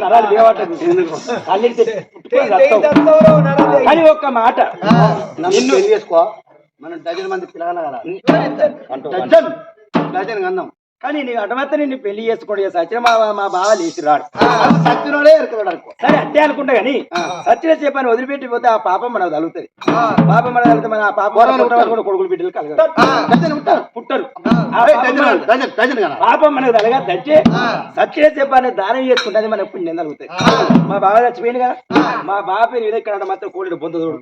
నరాలు కళ్ళిడితే కానీ ఒక్క మాట. నన్ను చేసుకో. మనం డజన్ మంది పిల్లగల డజన్. డజన్ అన్నాం కానీ నీ అటమత్త నిన్ను పెళ్ళి చేసుకోండి సచిన మా మా బావ లేచి రాడు సత్యనోడే ఎరకడు అనుకో. సరే అంతే అనుకుంటా కానీ సచిన చెప్పని వదిలిపెట్టి పోతే ఆ పాపం మనకు తగులుతుంది. పాపం మనకు తగిలితే మన ఆ పాపం కూడా కొడుకులు బిడ్డలు కలగదు పుట్టరు. పాపం మనకు- తలగా దంటే సత్య చెప్పని దానం చేసుకుంటే మనకు పుణ్యం తగులుతాయి మా బావ చచ్చిపోయింది కదా. మా బావ పేరు ఇక్కడ మాత్రం కోడి బొందదోడు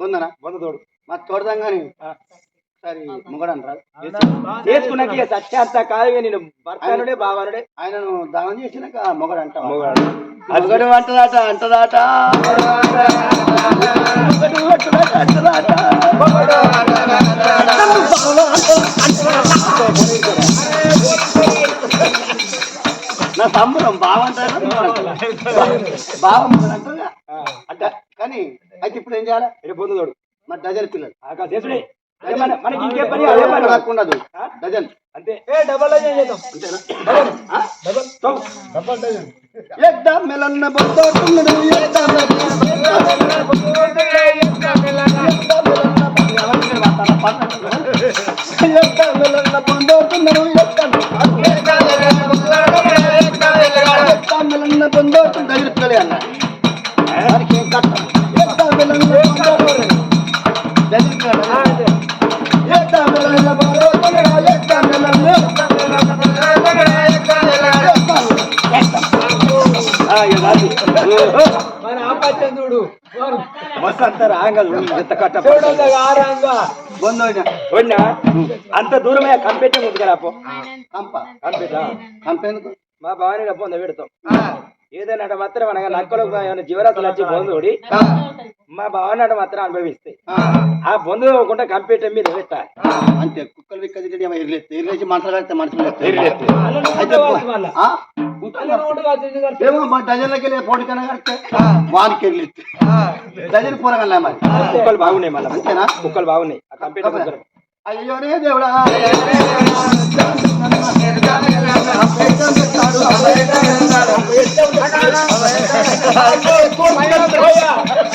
ఉందనా బొందదోడు మా తోడదాం కానీ. సరే మొగడు అంటారు చేసుకున్నాక ఇక సత్య అంతా కాదు నేను భర్తనుడే బావనుడే ఆయనను దానం చేసినాక మొగడు అంటాం మొగాడు. మొగడు అంటదాట అంటదాట. మొగడు అంటదాట అంటదాట. నా సంబరం బావంటారా బావం అంటారా అంట కానీ అయితే ఇప్పుడు ఏం చేయాలి? ఇది బొందదోడు మరి డజన్ పిల్లలు ఆ మనకి ఇంకే పని అదే పని రాకుండదు? డజన్. అంతే. అంతేనా? ఆ? తో. ఎద్దా మెలన్న బొత్తోటున్నడు ఎద్దా మెలన్న ఎద్దా మెలన్న ఎద్దా ఏం? కట్టం ఎద్దా మెలన్న ఆపచ్చందుడు మస్తు అంతా రాంగా చూడు, ఎంత కట్ట అంత దూరమే కంపెట్టి ముందుకు రాపో కంప కంపెట్టా కంపెనీకు మా బావని పొంద పెడతాం. ఏదైనా అటు మాత్రం అనగా నక్కలు ఏమైనా జీవరాశులు వచ్చి బొందుడి మా భావన అటు మాత్రం అనుభవిస్తాయి ఆ. బొందు పోకుండా కంప్యూటర్ మీద పెట్టాలి అంతే కుక్కలు విక్క తింటే ఏమో ఎగిరేస్తే ఎగిరేసి మనుషులు కడితే మనుషులు ఎగిరేస్తే. అయితే ఆ? ఏమో మా డజన్లకి వెళ్ళి పోటీ కన్నా కడితే వానికి ఎగిరిస్తే. డజన్ మరి. కుక్కలు బాగున్నాయి మళ్ళీ. అంతేనా? కుక్కలు బాగున్నాయి. ఆ కంప్యూటర్ అయ్యోనే దేవుడా.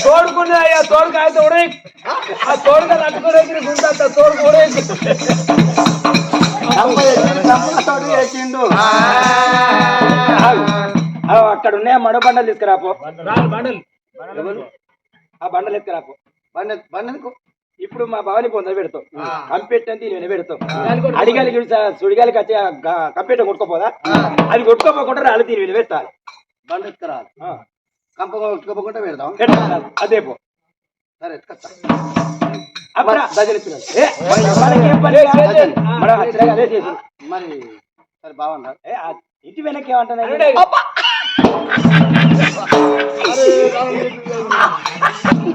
తోడుకున్నా అయ్యా తోడుకాయ తోడే ఆ తోడుగా నట్టుకునే గుంత తోడు కూడా డెబ్బై ఎనిమిది డబ్బులతోటి వేసిండు ఆగు. ఆ, అక్కడ ఉన్నాయి? మడో బండలు తీసుకురాపో. బండలు? ఆ బండలు ఎత్తుకురాపో. బండి బండికు ఇప్పుడు మా బావని పొంద పెడతాం కంప్యూటర్ అంతా నేను పెడతాం అడిగాలి సుడిగాలికి వచ్చి కంప్యూటర్ కొట్టుకోపోదా అది కొట్టుకోపోకుండా రాళ్ళు దీని మీద పెట్టాలి బండి ఎత్తుకురాలి కంప కొట్టుకోకుండా పెడదాం పెట్టాలి. అదే పో సరే ఎత్తుకొస్తా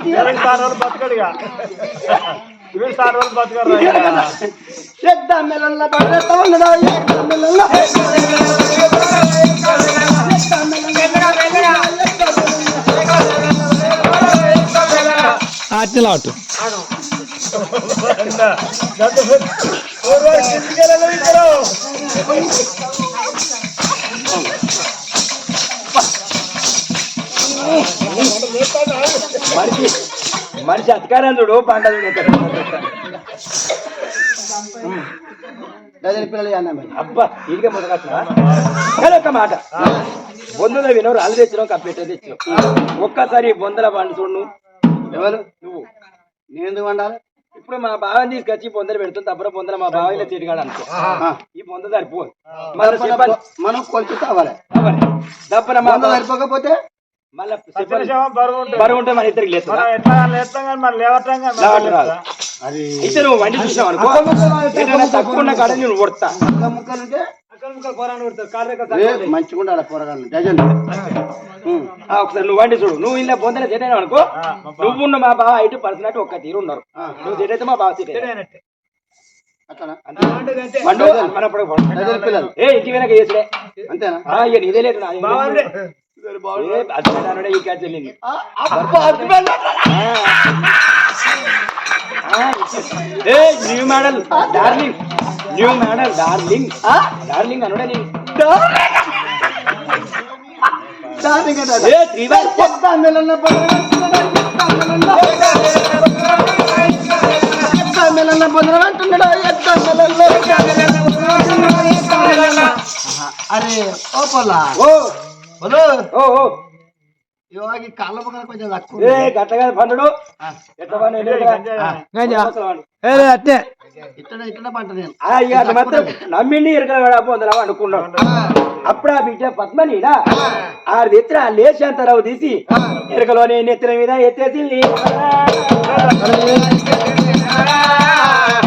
అప్పుడు డజన్ పిల్లలు ఏ, మనకేం పని కాదు. మనం అచ్చగా అదే చేసి మరి సరే బాగున్నారు ఏ, ఆ ఇంటి వెనక్కి ఏమంటున్నాయి ఎద్ద మెల్ల పడ్డతో ఉన్నదా ఎద్ద మెల్ల అట్లా అటు మనిషి మనిషి అధికారం చూడు పంట చూడు డజన్ పిల్లలు అన్నా మరి. అబ్బా ఇదిగే కానీ ఒక మాట. బొందుల వినవు రాళ్ళు తెచ్చినావు కంప్యూటర్ తెచ్చినావు. ఒక్కసారి బొందల పండు చూడు. నువ్వు. ఎవరు? నువ్వు. నేను ఎందుకు వండాలి? ఇప్పుడు మా బావని తీసుకొచ్చి బొందలు పెడుతుంది తప్పుడు బొందల మా బావిలో తిరిగాడు అనుకో. ఈ బొంద సరిపోదు. మనం కొలిచి తావాలి దప్పన మా సరిపోకపోతే మళ్ళీ బరువు ఉంటే మన ఇద్దరికి లేదు అది అయితే నువ్వు వండి చూసావు అనుకో. ఏదైనా తక్కువ ఉన్న కాడ నేను కొడతా. మంచిగా ఒకసారి నువ్వు వండి చూడు. నువ్వు ఇలా బొందల సెట్ అయినావు అనుకో. నువ్వు ఉన్న మా బావ ఇటు పర్సనట్టు ఒక్క తీరు ఉన్నారు నువ్వు సెట్ అయితే మా బావ సెట్ అయినా. చేసుడే. అంతేనా? నీదే లేదు నాది లేదు. ఏ, హస్బెండ్ అన్నాడే ఈ క్యాచ్ వెళ్ళింది ఆ, అబ్బా, husband. A new model darling new model darling darling అనుడే నేను దానికి ఏ శ్రీవారి ఎత్తా మెల్లన్న పొందరంటున్నాడా ఎత్తా మెల్లన్న ఎత్తా మెల్లన్న పొందరంటున్నాడా ఎత్తా మెల్లన్న అరే ఓ పొలా ఓ పొలు ఓ ఓ. ఇవాళ కాళ్ళ పక్కన కొంచెం ఏ తక్కువ గట్టగా పండుడు. ఎట్లా పండు అట్టే ఇట్లా ఇట్లా పంట నేను. అది మాత్రం నమ్మిండి అప్పుడు ఆ బిడ్డ పద్మనిడా ఆరు ఎత్తిన లేచాంతరావు తీసి ఎరకలోనే నెత్తిన మీద ఎత్తేసి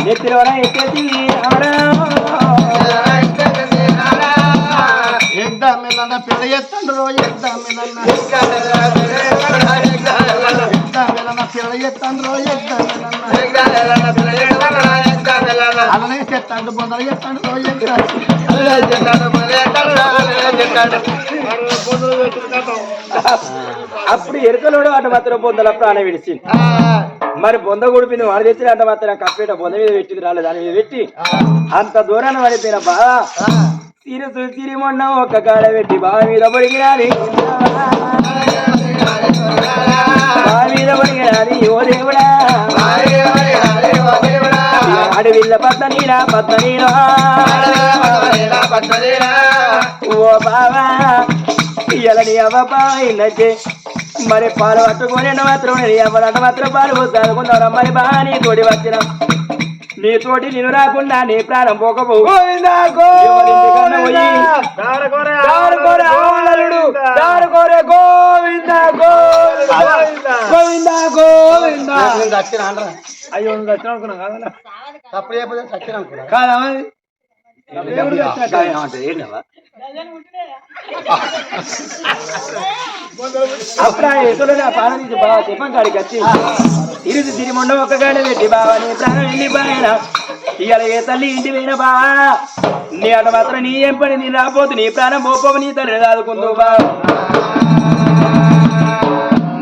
నెత్తిలోన ఎత్తేసి ఎగ్దా మెల్లన్న పిల్ల ఎత్తండ్రు ఎగ్దా మెల్లన్న ఎగ్దా మెల్లన్న పిల్ల ఎత్తండ్రు ఎగ్దా మెల్లన్న అలానే చెత్తండు బొందలు ఎత్తండ్రు ఎగ్దా అప్పుడు ఎరుకలోడు అటు మాత్రం బొందల ప్రాణం విడిచి మరి బొంద గుడిపింది వాడు తెచ్చిన అంట మాత్రం కప్పేట బొంద మీద పెట్టింది రాలేదు. దాని మీద పెట్టి అంత దూరాన పడిపోయిన బాగా సిరుసు సిరి మొన్న ఒక్క కాడ పెట్టి బావి మీద పడిగినాని బావి మీద పడిగినాని ఓ దేవుడా. అడవిల్ల పద్మ నీరా పద్మ నీరా ఓ బావా ఇయ్యాలని అవ్వ బాయినచ్చే మరి పాలు పట్టుకొని మాత్రం ఎవరంట మాత్రం పాలు పోసానుకున్నావు మరి బాగా నీ తోడి వచ్చిన నీ తోటి నేను రాకుండా నీ ప్రాణం పోకపోవు ఎవరింటికన్నా పోయి దారుకోరే ఆవులలుడు, దారుకోరే గోవింద? గోవింద? గోవింద? గోవింద? నేను చచ్చిన అంటారా? అయ్యో వచ్చిన అనుకున్నా చచ్చిన అనుకున్నా కాదా? అప్పుడు ఆ ఎదురు నా ప్రాణం తీసి కాడికి వచ్చి తిరిగి తిరిగి మొండ ఒక్క గాడ పెట్టి బావా నీ ప్రాణం వెళ్ళి బాయన. ఇవాళ ఏ తల్లి ఇంటి పోయిన బావా నీ అట మాత్రం నీ ఏం పని నీ రాపోతు నీ ప్రాణం పోపోవు నీ తల్లి దాదుకుందు బావ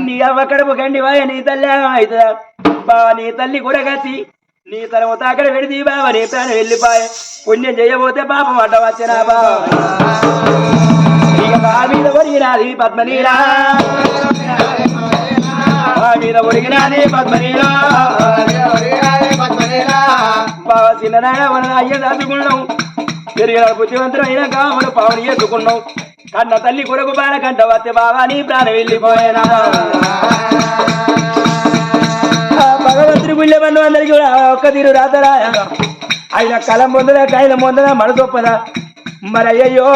నీ అవ్వ కడుపు గండి వాయ నీ తల్లి అవుతుందా? బావా నీ తల్లి కూడా కచ్చి నీ తర్వాత అక్కడ పెడితే బావ నీ ప్రాణం వెళ్ళిపోయే. పుణ్యం చేయబోతే పాపం అడ్డ వచ్చిన బావ మీద ఒరిగినాది పద్మనీరా మీద ఒరిగినాది బావ చిన్ననాడ మన అయ్య దాచుకున్నాం. పెరిగిన బుద్ధివంతుడైన కాముడు పావుని ఎత్తుకున్నాం. కన్న తల్లి కొడుకు బాల కంట వస్తే బావా నీ ప్రాణం వెళ్ళిపోయినా. ఆ భగవంతుడి గుళ్ళె బంధు అందరికి కూడా ఒక్క తీరు రాతరా? ఆయన కలం పొందదా కాయల పొందదా మనసొప్పదా మరి అయ్యయ్యో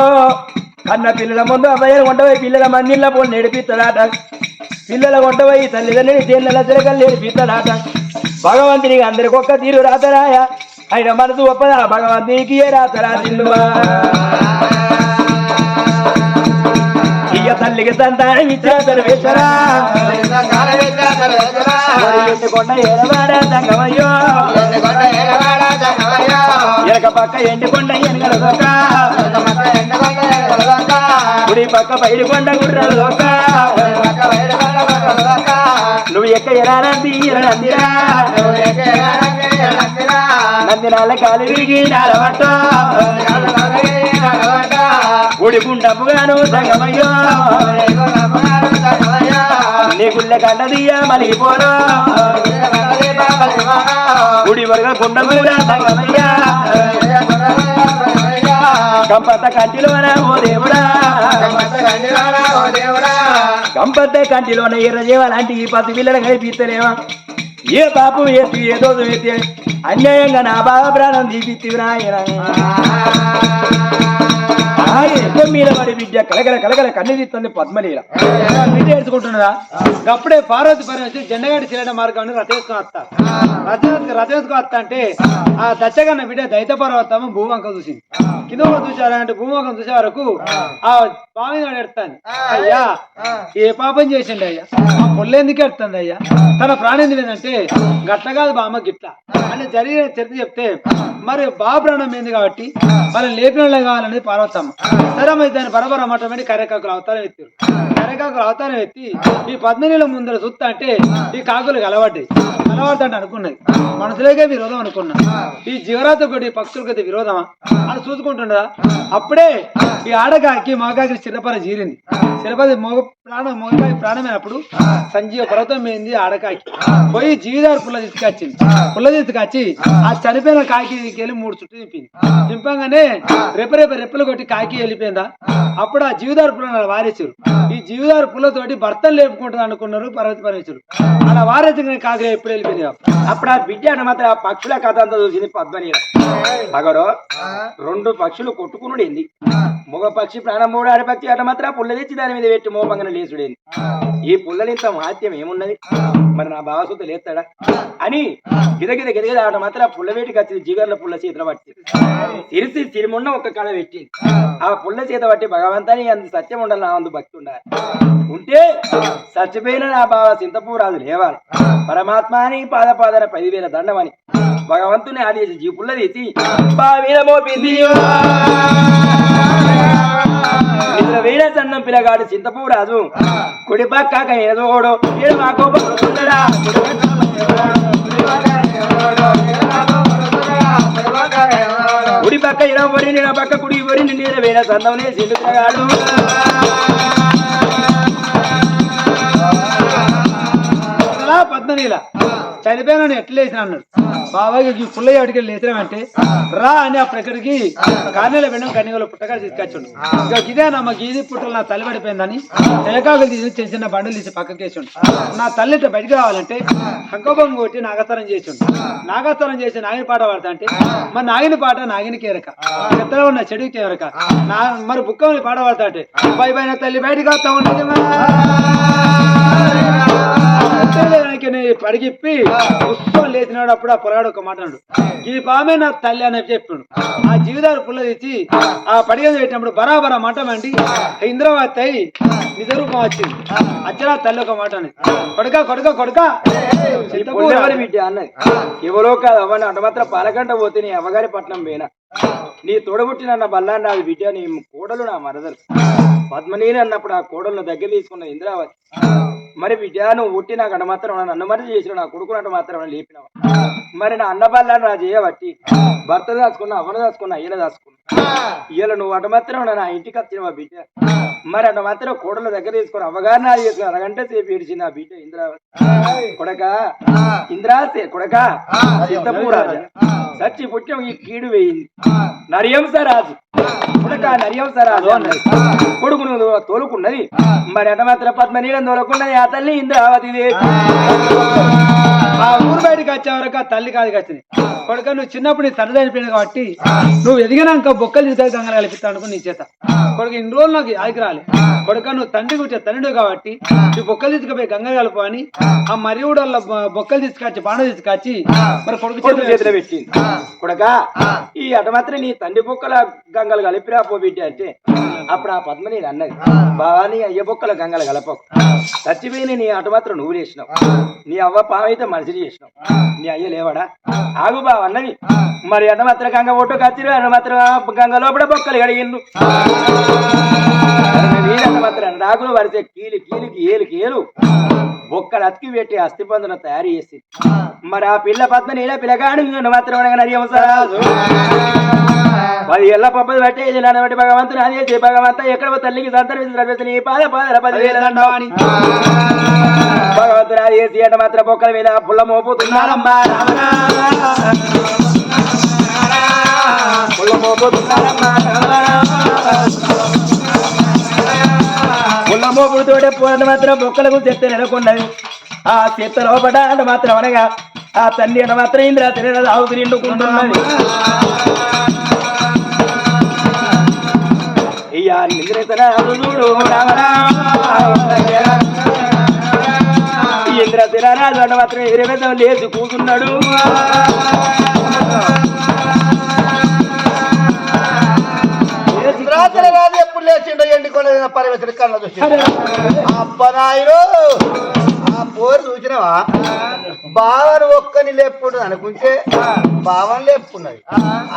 కన్న పిల్లల ముందు అబ్బాయిలు కొంటపోయి పిల్లల మందిళ్ళ పోలు నేర్పిస్తాడాట. పిల్లల కొంటపోయి తల్లిదండ్రులు తేళ్ళ తిరగలు నేర్పిస్తాడాట. భగవంతునికి అందరికి ఒక్క తీరు రాతరాయ ఆయన మనసు ఒప్పదా? భగవంతునికి ఏ రాతరా తిల్లువా ఇయ్య తల్లికి సంతానం ఇచ్చా సర్వేశ్వరా ఎనక పక్క ఎండికొండ ఎనగల దొక్క గుడి పక్క బయలు కొండ గుర్రల దొక్క నువ్వు ఎక్క ఎరానంది ఎరనందిరా నందినాల కాలు విరిగి నాలవట్ట గుడి గుండముగాను సంగమయ్యో. నీ గుళ్ళె కండదియ్య మలిగిపోరా. గుడి వరగ గుండముగా సంగమయ్యా. కంపత కంటిలోన ఓ దేవుడా. కంపత కంటిలోన ఎర్ర జీవ లాంటి ఈ పసి పిల్లలు కనిపిస్తలేవా? ఏ పాపం వేసి ఏ దోషం ఎత్తి అన్యాయంగా నా బాబా ప్రాణం తీపిత్తివిరా ఎక్కువ మీద పడి విద్య. కలగల కలగల కన్నీరిస్తుంది తీస్తుంది పద్మలీల. బిడ్డ ఏడ్చుకుంటున్నదా అప్పుడే పార్వతి పని వచ్చి జెండగాడి శిలడ మార్గం రథేసుకుని వస్తా. రథేసుకు రథేసుకు వస్తా అంటే ఆ దచ్చగన్న బిడ్డ దైత పర్వతము భూవంకం చూసింది. కింద కూడా చూసారంటే భూవంకం చూసే వరకు ఆ బావి ఎడతాను అయ్యా ఏ పాపం చేసిండు అయ్యా? ఆ పొల్ల ఎందుకు ఎడుతుంది అయ్యా? తన ప్రాణం ఏంటంటే గట్ల కాదు బామ్మ గిట్ల. అంటే జరిగిన చరిత్ర చెప్తే మరి బావ ప్రాణం ఏంది కాబట్టి మరి లేపిన కావాలనేది పార్వతమ్మ. సరే మరి దాని బరబర మటమని కరెకాకులు అవతారం ఎత్తారు కరెకాకులు అవతారం ఎత్తి ఈ పద్మనీల ముందర చూస్తా అంటే ఈ కాకులు కలవడ్డాయి. కలవద్దంటే అనుకున్నది మనసులోకే విరోధం అనుకున్నా. ఈ జీవరాత కొట్టి పక్షులకైతే విరోధమా? అని చూసుకుంటున్నా చేసుకుంటుండదా అప్పుడే ఈ ఆడగాకి మగగాకి చిరపర జీరింది. చిరపది మగ ప్రాణం మగగాకి ప్రాణమైనప్పుడు సంజీవ పర్వతం ఏంది ఆడకాకి పోయి జీవిదారు పుల్ల తీసుకొచ్చింది. పుల్ల తీసుకొచ్చి ఆ. చనిపోయిన కాకి వెళ్ళి మూడు చుట్టూ దింపింది దింపంగానే రెప్ప రెప్ప రెప్పలు కొట్టి కాకి వెళ్ళిపోయిందా? అప్పుడు ఆ జీవిదారు పుల్ల వారేసారు ఈ జీవిదారు పుల్లతోటి భర్తలు లేపుకుంటుంది అనుకున్నారు పర్వతి పరమేశ్వరు అలా వారేసిన కాకి ఎప్పుడు వెళ్ళిపోయింది? అప్పుడు ఆ బిడ్డ మాత్రం ఆ పక్షుల కథ అంతా చూసింది పద్మని అగరో రెండు పక్షులు కొట్టుకునుడేంది? మగ పక్షి ప్రాణం మూడు ఆడపక్షి అట మాత్రం పుల్ల తెచ్చి దాని మీద పెట్టి మోపంగన లేచుడేంది ఈ పుల్లలింత మహాత్యం ఏమున్నది? మరి నా బావసుత లేస్తాడా? అని గిదగిద గిదగిద ఆట మాత్రం పుల్ల వేటికి వచ్చింది జిగర్ల పుల్ల చేతుల పట్టి సిరిసి సిరిమున్న ఒక కళ పెట్టింది. ఆ. పుల్ల చేత పట్టి భగవంతాని అంత సత్యం ఉండాలి నా అందు భక్తి ఉండాలి. ఉంటే చచ్చిపోయిన నా బావ సింతపూ రాజు లేవాలి. పరమాత్మ అని పాద పాదన పదివేల దండమని భగవంతుని ఆదేశించి పుల్ల తీసి బావిన మోపింది సన్నం పిల్లగాడు చింతపూ రాజు కుడి పక్క ఏడు వస్తుందడా. కుడి పక్క ఇరవ పొరి నిడ పక్క కుడి పొరి నిండి వేల సన్నం సిండు పిల్లగాడు. అలా పద్మనీల. చనిపోయిన ఎట్లా లేచిన అన్నాడు. బాబాకి ఈ పుల్లయ్య అడిగి లేచినామంటే రా అని అప్పుడు ఎక్కడికి కానేల వెండం కన్నీగల పుట్టగా తీసుకొచ్చాడు. ఇక ఇదే నా మా గీది పుట్టలు నా తల్లి పడిపోయిందని ఏకాకులు తీసి చిన్న చిన్న బండలు తీసి పక్కకేసాడు నా తల్లి బయటికి రావాలంటే హంకబొంగు కొట్టి నాగస్తరం చేసాడు. నాగస్తరం చేసి నాగిని పాట పాడతా అంటే మరి నాగిని పాట నాగినికి ఎరక ఎత్తలో ఉన్న చెడుకి ఎరక నా మరి బుక్కని పాట పాడతా అంటే పై పైన తల్లి బయటికి వస్తా అత్తలేదానికి పడిగిప్పి పుష్పం లేచినాడు అప్పుడు ఆ పొలాడు ఒక మాట అన్నాడు. ఈ పామే నా తల్లి అని చెప్పాడు. ఆ జీవితాలు పుల్ల తెచ్చి ఆ పడిగది పెట్టినప్పుడు బరాబరా మాట అండి ఇంద్రవతి అయి నిజ రూపం వచ్చింది. అచ్చరా తల్లి ఒక మాట అనేది కొడుక కొడుక కొడుక. అన్నది. ఎవరో కాదు అవన్నీ అటు మాత్రం పాలకంట పోతే నీ అవ్వగారి పట్నం పోయినా. నీ తోడబుట్టిన నా బల్లాన్ని నాది బిడ్డ నీ కోడలు నా మరదలు. పద్మనీని అన్నప్పుడు ఆ కోడలను దగ్గర తీసుకున్న ఇంద్రావతి. మరి బిడ్డ నువ్వు పుట్టి నాకు అంట మాత్రం నన్ను మరి చేసిన నా కొడుకున్నట్టు మాత్రం లేపినావు? మరి నా అన్న బాలని నా చేయబట్టి భర్త దాచుకున్నా అవన దాచుకున్నా ఈయన దాచుకున్నా. ఈయన నువ్వు అటు మాత్రం నా ఇంటికి వచ్చినవా బిడ్డ? మరి అటు మాత్రం కోడల దగ్గర తీసుకుని అవగాహన అది చేసుకుని అరగంట సేపు ఏడిచి నా బిడ్డ ఇంద్రావతి. కొడక ఇంద్రాసే కొడక సిద్ధపూరాజ సచ్చి పుట్టిన ఈ కీడు వేయింది. నరియంస రాజు కొడక నరియంస రాజు అన్నది. కొడుకు నువ్వు తోలుకున్నది. మరి అట మాత్రం పద్మనీలం తోలుకున్నది ఆ తల్లి ఇంద్రావతి ఆ ఊరు బయటకు వచ్చే వరకు ఆ తల్లి కాదు వచ్చింది కొడుక నువ్వు చిన్నప్పుడు నీ తండ్రి చనిపోయింది కాబట్టి నువ్వు ఎదిగినాక బొక్కలు తీసే గంగలు కలిపిస్తా అనుకుని నీ చేత. కొడుకు ఇన్ని రోజులు నాకు ఆదికి రాలే. కొడుక నువ్వు తండ్రి కూర్చో తండ్రి కాబట్టి ఈ బొక్కలు తీసుకుపోయి గంగ కలుపు అని ఆ. మరివుడల్ల బొక్కలు తీసుకొచ్చి బాణ తీసుకొచ్చి మరి కొడుకు చేతిలో చేతిలో పెట్టింది కొడక ఈ అట మాత్రం నీ తండ్రి బొక్కల గంగలు కలిపిరా పో బిడ్డ అంటే అప్పుడు ఆ పద్మని అన్నది బావా నీ అయ్య బొక్కల గంగలు కలపకు చచ్చిపోయి నీ అటు మాత్రం నువ్వు చేసినావు నీ అవ్వ పావైతే మనిషిని చేసినావు. నీ అయ్య లేవాడా? ఆగు బావ అన్నది. మరి అట మాత్రం గంగ ఒట్టు కచ్చిరు అట మాత్రం గంగ లోపల బొక్కలు కడిగిండు. మాత్రం రాగులు వరిసే కీలి కీలికి ఏలికి ఏలు బొక్కలు అతికి పెట్టి అస్థిపందును తయారు చేసి. మరి ఆ పిల్ల పద్మ నీళ్ళ పిల్లగాడు మాత్రం అనగా అవసరాదు పది ఏళ్ళ పప్పది బట్టి ఇది నన్ను బట్టి భగవంతుని అదే భగవంత ఎక్కడ తల్లికి సంతరించి ద్రవ్యత నీ పాద పాదల పదివేల దండవాణి భగవంతుని అది చేసి అట మాత్రం బొక్కల మీద పుల్ల మోపుతున్నారమ్మా. పుల్ల మోపుతున్నారమ్మా. పుల్ల మోపుడుతోటే పూర్ణ మాత్రం బొక్కలకు చెత్త నెలకొన్నది ఆ చెత్త లోపల అంటే మాత్రం అనగా ఆ తల్లి అంటే మాత్రం ఇంద్ర తిన ఆవుకు నిండుకుంటున్నది అయ్యా ఇంద్రతన చూడు ఇంద్ర తిరారాజు అంటే మాత్రం ఎదురు లేచి కూతున్నాడు రాత్రి రాదు ఎప్పుడు లేచిండో ఎండుకోలేదు పరమేశ్వరి కళ్ళ చూసి అబ్బనాయుడు ఆ పోరు చూసినవా బావను ఒక్కని లేపుకుంటుంది అనుకుంటే బావని లేపుకున్నది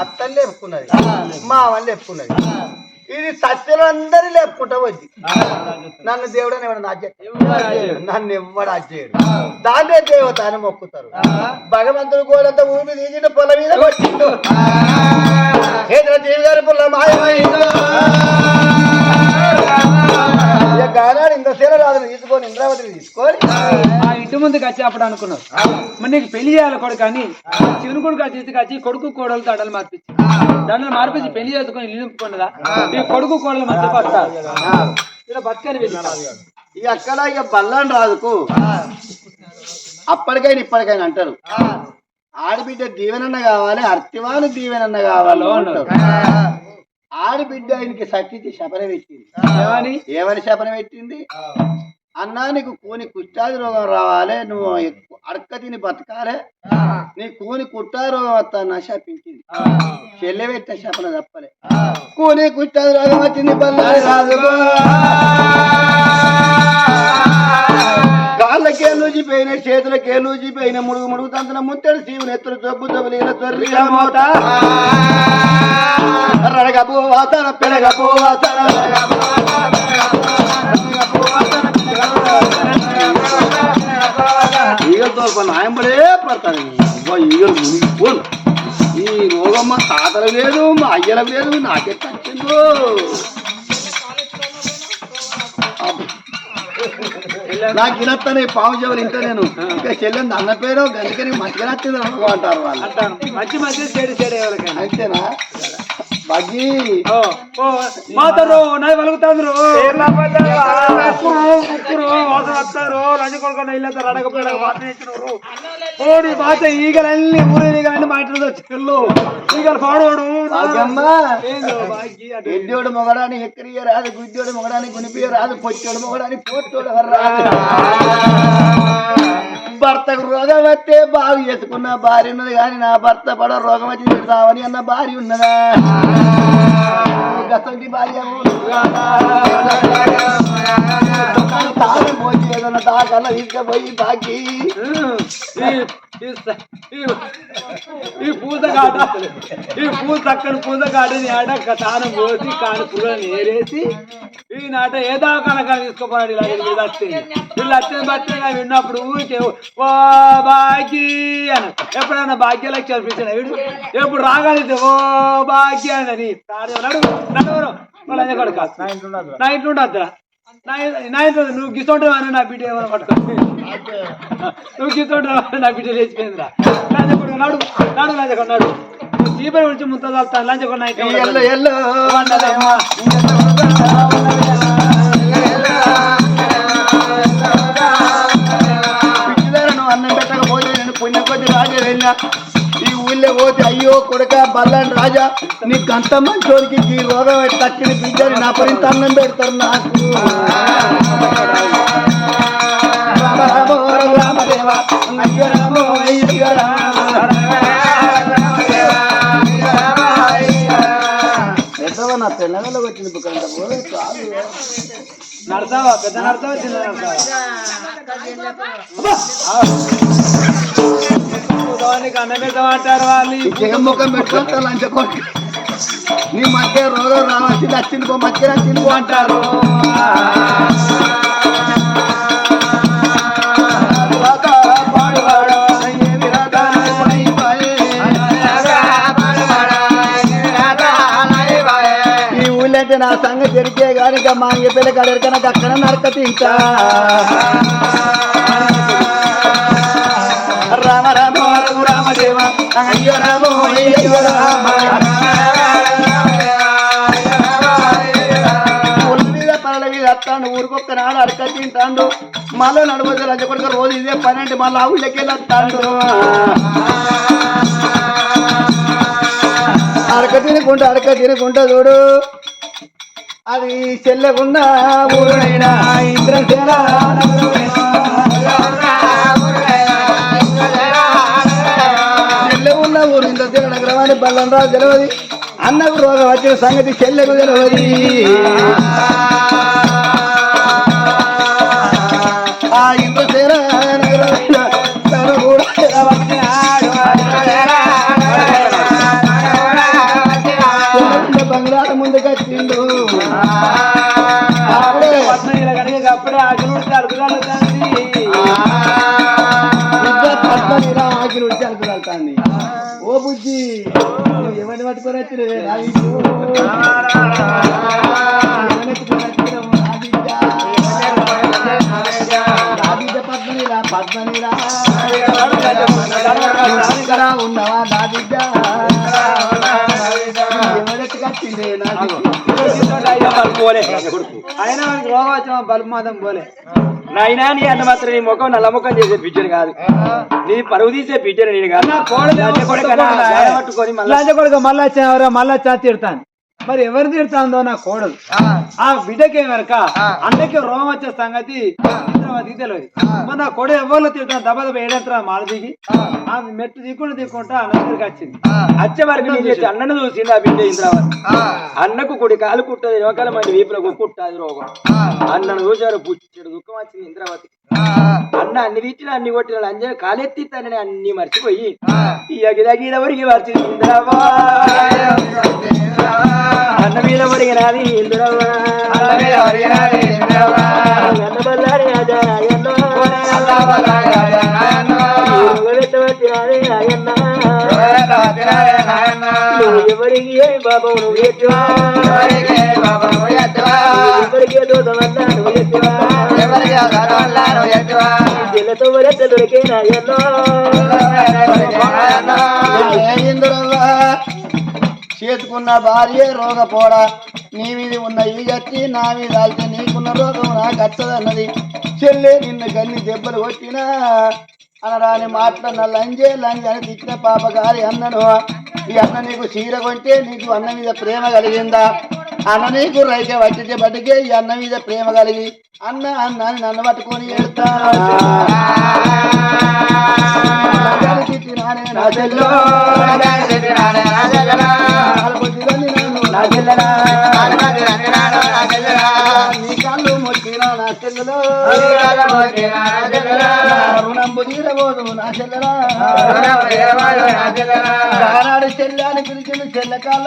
అత్తని లేపుకున్నది మావని లేపుకున్నది ఇది సత్యులందరి లేపుకుంటా వచ్చి నన్ను దేవుడని ఎవడు నా నన్ను ఎవ్వడు అజ్జేయడు దాన్నే దేవత అని మొక్కుతారు. భగవంతుడు గోడంతా ఊపి తీసిన పొల మీద వచ్చిండు దేవి గారి పొల మాయమైందో? గానాడు ఇంద్రసేన రాజును తీసుకొని ఇంద్రావతిని తీసుకొని. ఆ ఇంటి ముందుకు వచ్చి అప్పుడు అనుకున్నావు. మరి నీకు పెళ్ళి చేయాలి కొడుకు అని శివుని కొడుకు తీసుకొచ్చి కొడుకు కోడలు దండలు మార్పించి దండలు మార్పించి పెళ్ళి చేసుకొని ఇల్లు నింపుకున్నదా ఈ కొడుకు కోడలు మంచి బతారు ఇలా బతకని వెళ్ళి ఇక అక్కడ ఇక బల్లాన్ రాజుకు అప్పటికైనా ఇప్పటికైనా అంటారు. ఆడబిడ్డ దీవెనన్న కావాలి అర్తివాని దీవెనన్న కావాలి అంటారు. ఆడబిడ్డ ఆయనకి సత్యకి శపన పెట్టింది. ఏమని? ఏమని శపన పెట్టింది? అన్నా నీకు కూని కుష్టాది రోగం రావాలి నువ్వు ఎక్కువ అడక తిని బతకాలే. నీ కూని కుట్టా రోగం వస్తా శపించింది చెల్లె పెట్టిన శపన తప్పలే. కూని కుష్టాది రోగం వచ్చింది బల్లారి రాజుకో కాళ్ళకే లూజిపోయిన చేతులకే లూజిపోయిన ముడుగు ముడుగు తంతన ముత్తడి శివుని ఎత్తులు జబ్బు జబ్బులిన తొర్రి మోత రడగబో వాసన పెడగబో వాసన ఈగలతో నాయంబడే పడతాను అబ్బా ఈగలు మునిగిపోను ఈ రోగం మా తాతలకు లేదు మా అయ్యలకు లేదు నాకెట్లా వచ్చిందో నాకు ఇనత్తనే పాము చెవులు ఇంట నేను. ఇంకా చెల్లెంది అన్న పేరు గందుకని మంచిగా నచ్చింది అనుకో అంటారు వాళ్ళు. అంటాను మంచి మంచి చెడు చెడు ఎవరికైనా. అంతేనా? ఓ మాతరు నై వలుగుతాండ్రు. ముక్కురు వాసన వస్తారు. లంచ కొడుకున్న ఇల్లంతా రడకపోయినా వాసన ఇచ్చినారు ఓడి బాత ఈగలన్నీ ఊరి ఈగలన్నీ మా ఇంట్లో చెల్లు ఈగలు పాడోడు బాగి ఎడ్డోడు మొగడాని ఎక్కడియ రాదు గుడ్డోడు మొగడాని గునిపియ రాదు పొట్టోడు మొగడాని పోట్టోడు ఎవరు రాదు భర్తకు రోగం వస్తే బాగు చేసుకున్న భార్య ఉన్నది కానీ నా భర్త పడ రోగం వచ్చి తిడతామని అన్న భార్య ఉన్నదా? గసంటి భార్య తాను పోయి ఏదన్నా తాకన్నా తీసుకుపోయి ఈ- స- ఈ- పూజ చక్కని పూజగాటని ఆడ తాను పోసి కాని పుల్లని ఏరేసి ఈ నాట ఏదో కనక తీసుకోపోయాడు ఇలా వీళ్ళు వస్తుంది వీళ్ళు వచ్చిన బట్టి విన్నప్పుడు ఊరికే ఓ బాగ్య అని. ఎప్పుడైనా భాగ్య లక్ష్యాలు పిలిచిన వీడు ఎప్పుడు రాగలిగితే ఓ భాగ్య అని. నడువరు నా ఇంట్లో ఉండద్దా నా నా ఇంట్లో నువ్వు గిసొంటావు అని నా బిడ్డ ఏమైనా పట్టుకో నువ్వు గిసొంటావు నా బిడ్డ లేచిపోయిందిరా. లంచకొడు నాడు నాడు లంచకొడు నాడు. చీపరి గురించి ముంత చల్తాను లంచకొడు నా ఇంట్లో ఎల్లో ఎల్లో. వండలేమ్మా. పిచ్చిదారను అన్నం పెట్టకపోతే నేను పుణ్య కొద్ది రాజా వెళ్ళా ఊళ్ళో పోతే అయ్యో కొడుక బల్లాని రాజా నీ గంత మంచోడికి ఈ రోగం తక్కిన బిడ్డని నా పరింత అన్నం పెడతారు నాకు. రామ రామో రామదేవ అయ్యో రామో అయ్యో రామ నా చాలు నడతావా? పెద్ద నడతావా? చిన్న నడతావా? నీకు అన్నం పెడతామంటారు వాళ్ళు. ఈ జగన్ముఖం పెట్టుకుంటా లంచకోటి నీ మధ్య రోగం రావాల్సింది వచ్చింది పో మధ్య వచ్చింది పో అంటారు. అయితే నా సంగతి జరిగే కానీ ఇక మా ఇంటి పిల్ల కడరికన్నా అక్కడ నరక తింటా? రామ రామ రామదేవ అయ్యో రామో అయ్యో రామ పుల్ల వస్తాడు ఊరికొక్క నాడు అడక తింటాడు. మళ్ళీ నడవచ్చు లంచ రోజు ఇదే పని అంటే మళ్ళీ ఆ ఊళ్ళకి వస్తాడు అడక తినకుండా అడక తినకుండా చూడు. అది చెల్లెకుండా ఊరునైనా ఇంద్రసేన చెల్లె ఉన్న ఊరు? ఇంద్రసేన నగరమాని బల్లం రాదు తెలియదు అన్నకు రోగం వచ్చిన సంగతి చెల్లెకు తెలియదు బంగారు ముందుకొచ్చిండు అప్పుడే ఆకులు అడుగురాలు ఆకులు అడుగురాలుతాంది ఓ బుజ్జి ఏమని పట్టుకొని ఉన్నావా దాదిగా బిడ్డ ఎవరెత్తుకొచ్చిందే పోలే అయినా మనకి రోగం బల్బు మాత్రం పోలే నాయనా నీ అన్న మాత్రం నీ ముఖం నల్ల ముఖం చేసే పిక్చర్ కాదు నీ పరువు తీసే పిక్చర్ నేను కాదు కొడుకు మళ్ళా మళ్ళా మళ్ళా వచ్చా తిడతాను మరి ఎవరు తిడతాందో నా కోడలు ఆ. బిడ్డకి ఏమరక అన్నకి రోగం వచ్చే సంగతి తెలియదు. మరి నా కోడ ఎవరిలో తిడతాను దెబ్బ దెబ్బ ఏడంతరా మాల దిగి? ఆ. మెట్టు దిక్కుండా దిక్కుంటా అన్న దగ్గరికి వచ్చింది. అచ్చే వరకు నేను చేసి అన్నను చూసింది ఆ బిడ్డ ఇంద్రావతి అన్నకు కుడి కాలు కుట్టదు ఎనకాల మంది వీపులకు కుట్టదు రోగం. అన్నను చూశారు పుచ్చడు దుఃఖం వచ్చింది ఇంద్రావతి అన్న అన్ని తీర్చిన అన్ని కొట్టిన అంజన కాలెత్తి తనని అన్ని మర్చిపోయి ఈ అగిద గీద వరికి వచ్చింది ఇంద్రవ్వా. అన్న మీద ఒరిగినది ఇంద్రవ్వా. అన్న బల్లారి రాజా అయ్యన్న పెట్టవచ్చినది అయ్యన్న నువ్వు ఎవరికి ఏ బాబు నువ్వు ఎత్తువా ఎవరికి దూతమన్నా నువ్వు ఎత్తువా జిల్లతో వరెత్త దొరికేనా ఎన్నో ఏందిరవ్వా? చేతుకున్న భార్య రోగపోడా నీ మీద ఉన్న ఈ గట్టి నా మీద అయితే నీకున్న రోగం నాకు వచ్చదన్నది చెల్లె నిన్ను గన్ని దెబ్బలు కొట్టినా. అనరాని మాట్లాడిన లంజే లంజ అని తిట్టిన పాప గారి అన్నను. ఈ అన్న నీకు చీర కొంటే నీకు అన్న మీద ప్రేమ కలిగిందా? అన్న నీకు రైతే పట్టితే బట్టికే ఈ అన్న మీద ప్రేమ కలిగి. అన్న అన్న అని నన్ను పట్టుకొని ఎడతా నా చెల్లో నా చెల్లెలా నీ కళ్ళు మొక్కిన నా చెల్లెలో రుణంబు తీరబోదు నా చెల్లెలా ఆనాడు చెల్లాని పిలిచిండు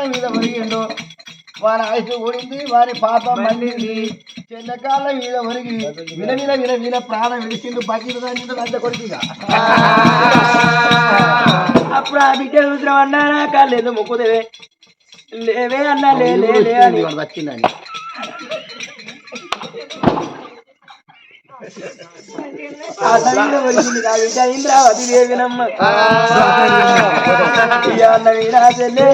మీద ఒరిగిండు వారి ఆయుష్ ఊడింది వారి పాపం మండింది చెల్ల కాళ్ళ మీద ఒరిగి విల విల విల విల ప్రాణం విడిచిండు బకీలు దాని పెద్ద కొడుకుగా అప్పుడు ఆ బిడ్డ చూసిన అన్నా కాలేదు ముక్కుదేవే. లేవే అన్నా లే లే లే అని. వచ్చిందని ఆ తల్లిలో ఇంద్రావతి దేవినమ్మ అన్న వీణా చెల్లె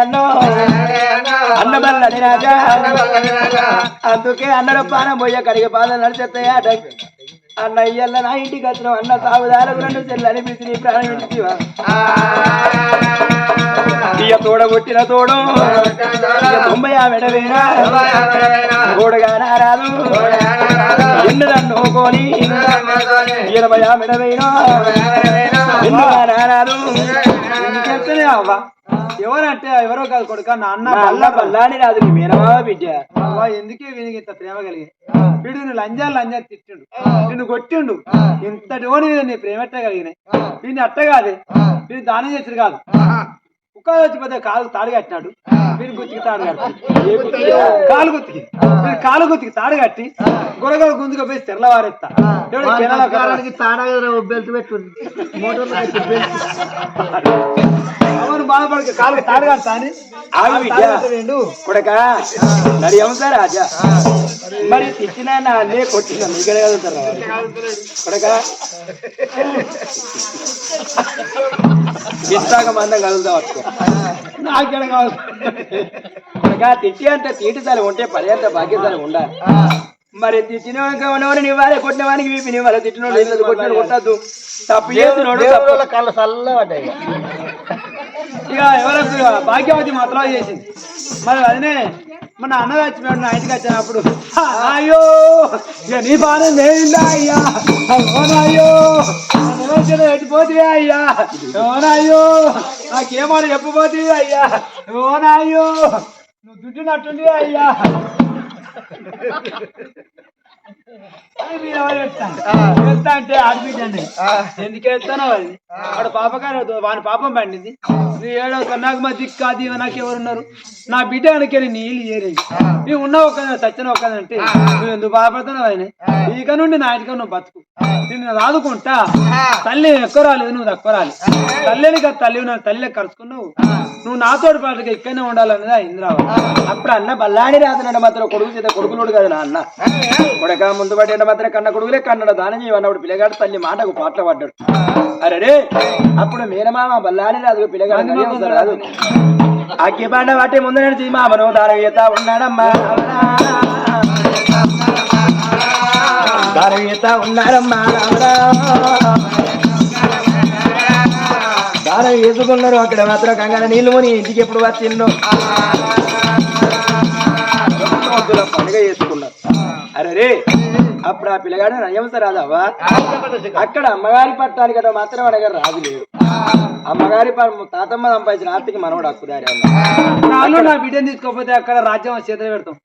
అన్నో అన్న బల్లని రాజా అందుకే అన్నడ పానం పోయే కడిగి పాదం నడిచేస్తాయట అన్న ఇయ్యల్ల నా ఇంటికి వచ్చిన అన్న సాగుదారకు రెండు చెల్లని పిలిచి నీ ప్రాణం విడిచివా ఇయ్య తోడ కొట్టిన తోడు. తొంభై ఆ మెడవేనా తోడగా నారాదు ఎన్నదన్ను కోని ఇరవై ఆ మెడవేనా ఎన్నుగా నారాదు అవ్వ. ఎవరంటే ఎవరో కాదు కొడుక నా అన్న నా అల్ల బల్ల బల్లాని రాదు నీ మేనమా బిడ్డ. అవ్వ ఎందుకే వీనికి ఇంత ప్రేమ కలిగి? వీడు నువ్వు లంజాలు లంజాలు తిట్టిండు. నిన్ను కొట్టిండు. ఇంతటి ఓని నీ ప్రేమ ఎట్ట కలిగినాయి? వీడిని అట్ట కాదే. వీడు దానం చేసిన కాదు. కుక్క వచ్చిపోతే కాలు తాడు కట్టినాడు వీడి గుత్తికి తాడు కట్టి కాలు గుత్తికి. వీడి కాలు గుత్తికి తాడు కట్టి గొడగొడ గుంజుగా పోయి బెల్ట్ పెట్టు మోటార్ అవును బాధపడక కాలు తాడు కడతా అని. ఆగు బిడ్డ తాడు కట్టలేండు. కొడక. నడి అవుతా రాజా మరి తిట్టినా నా అన్నే కొట్టినా ఇక్కడ కదులుతారా? కొడక. ఇస్తాక మందం కదులుతా నాకేడ కావాలి? కొడక తిట్టి అంత తీటి తల ఉంటే పది అంత భాగ్యశాలి ఉండాలి మరి తిట్టినవాడిని ఇవ్వాలి కొట్టిన వానికి వీపిని ఇవ్వాలి తిట్టినోడు ఇల్లు కొట్టినోడు కొట్టద్దు? తప్పు తప్పు. కళ్ళ చల్ల పడ్డాయి ఇక ఎవరికి భాగ్యవతి మాత్రం చేసింది. మరి అదినే మన అన్న చచ్చిపోయాడు నా ఇంటికి వచ్చినప్పుడు అయ్యో ఇక నీ బాధ లేదుందా అయ్యా? ఓనాయ్యో ఎవరికైనా అయ్యా? ఓనాయ్యో నాకేమో చెప్పబోతుంది అయ్యా? ఓనాయ్యో నువ్వు దుడ్డినట్టుంది అయ్యా? అంటే ఆడిపించండి ఎందుకు అది వాడు పాపకారు వాని పాపం పండింది నువ్వు ఏడో నాకు మా దిక్కు అది నాకు ఎవరున్నారు నా బిడ్డ అనుకని నీళ్ళు ఏరేది నువ్వు ఉన్న ఒక్కదా చచ్చిన ఒక్కదంటే నువ్వు ఎందుకు బాధపడుతున్నావు ఆయన ఇక నుండి నా ఇంటికి నువ్వు బతుకు నేను రాదుకుంటా తల్లి ఎక్కువ రాలేదు నువ్వు తక్కువ రాలేదు తల్లిని కదా తల్లి నా తల్లి కలుసుకున్నావు నువ్వు నాతోటి పాటగా ఇక్కడనే ఉండాలన్నదా ఇంద్రావు అప్పుడు అన్న బల్లాడి రాతున్నాడు మాత్రం కొడుకు చేత కొడుకులోడు కదా నా అన్న కొడక ముందు పడ్డ మాత్రం కన్న కొడుకులే కన్నడ దానం చేయమన్నప్పుడు పిల్లగాడు తల్లి మాటకు పాటలు పడ్డాడు అరే అప్పుడు మేనమామ బల్లాడి రాదు పిల్లగాడు రాదు అగ్గి పండ వాటి ముందు నడిచి మామను దానవీయత ఉన్నాడమ్మా. దానవీయత ఉన్నారమ్మా దానం వేసుకున్నారు అక్కడ మాత్రం కంగారు నీళ్ళు ముని ఇంటికి ఎప్పుడు వచ్చిందో పొద్దుల పండుగ చేసుకున్నారు. అరే రే అప్పుడు ఆ పిల్లగాడు నయం రాదావా అక్కడ అమ్మగారి పట్టానికి అట మాత్రం అడగారు రాజు లేడు. అమ్మగారి తాతమ్మ సంపాదించిన ఆర్తికి మనవడు హక్కుదారి అన్న నాలో నా బిడ్డను తీసుకోకపోతే అక్కడ రాజ్యం చేతులు పెడతాం.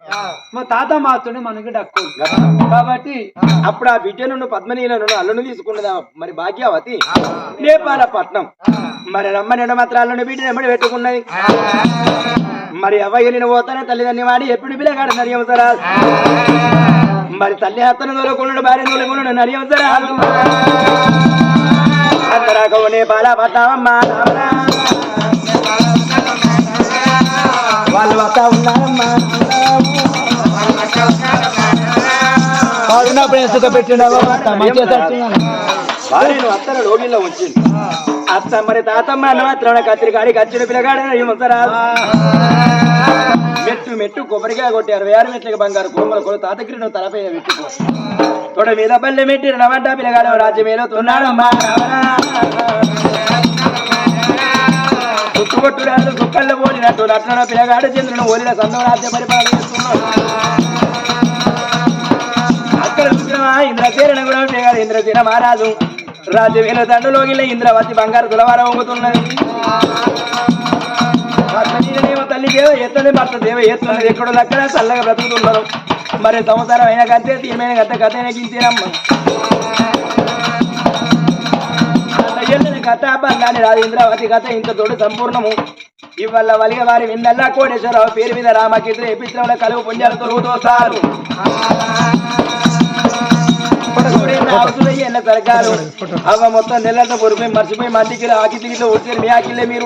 మా తాత మాస్తుండే మనకి డక్కు. కాబట్టి అప్పుడు ఆ బిడ్డ నుండి పద్మనీల నుండి అల్లుని తీసుకున్నదా మరి భాగ్యావతి? నేపాల పట్నం. మరి రమ్మ నిండ మాత్రం అల్లుని బిడ్డ ఎమ్మడి పెట్టుకున్నది. మరి అవ్వయ్య నేను పోతానే తల్లిదండ్రి వాడి ఎప్పుడు పిల్లగాడు నరియవసరా మరి తల్లి అత్తను దొరకున్నాడు భార్య దొరకున్నాడు నరియవసరా అంతరాక నేపాల పట్టామమ్మా వాళ్ళు వస్తా ఉన్నారమ్మా బాగున్నప్పుడు భార్యను అత్తను రోగిల్లో ఉంచింది. అత్త మరి తాతమ్మ అన్నమాత్రం కత్తిరి కాడికి వచ్చిన పిల్లగాడు ఏమొస్తారా మెట్టు మెట్టు కొబ్బరికాయ కొట్టారు. అరవై మెట్లకి బంగారు కొమ్మల కొడు తాతగిరి నువ్వు తలపైన పెట్టుకో. తొడ మీద పల్లె మెట్టి నవంట పిల్లగాడు రాజ్యమేలో తున్నాడమ్మా చుట్టుకొట్టు రాదు కుక్కల్లో పోలినట్టు లక్షణ పిల్లగాడు చంద్రుడు ఓలిన సందం రాజ్య పరిపాలన చేస్తున్నాడు. అక్కడ చూసినవా? ఇంద్రసేన కూడా పిల్లగాడు ఇంద్రసేన మహారాజు. రాజ్యమేల దండలోగిల్ల ఇంద్రవతి బంగారు తులవార వంగుతున్నది. తల్లి దేవ ఎత్తని భర్త దేవ ఎత్తున్నది. ఎక్కడో అక్కడ చల్లగా బ్రతుకుతున్నారు మరి సంవత్సరం అయిన కంటే తీయమైన గత కథ నెగించేనమ్మ కథ బంగాని రాదు ఇంద్రావతి కథ ఇంత తోడు సంపూర్ణము. ఇవల్ల వలిగ వారి విన్నల్లా కోటేశ్వరరావు పేరు మీద రామకీర్తి ఎపిత్రంలో కలుగు పుణ్యాలు తొలుగుతో సారు. అవ్వ మొత్తం నెలలతో పొరిపోయి మర్చిపోయి మంటికి ఆకి తిరిగి వచ్చారు మీ ఆకిలే మీరు.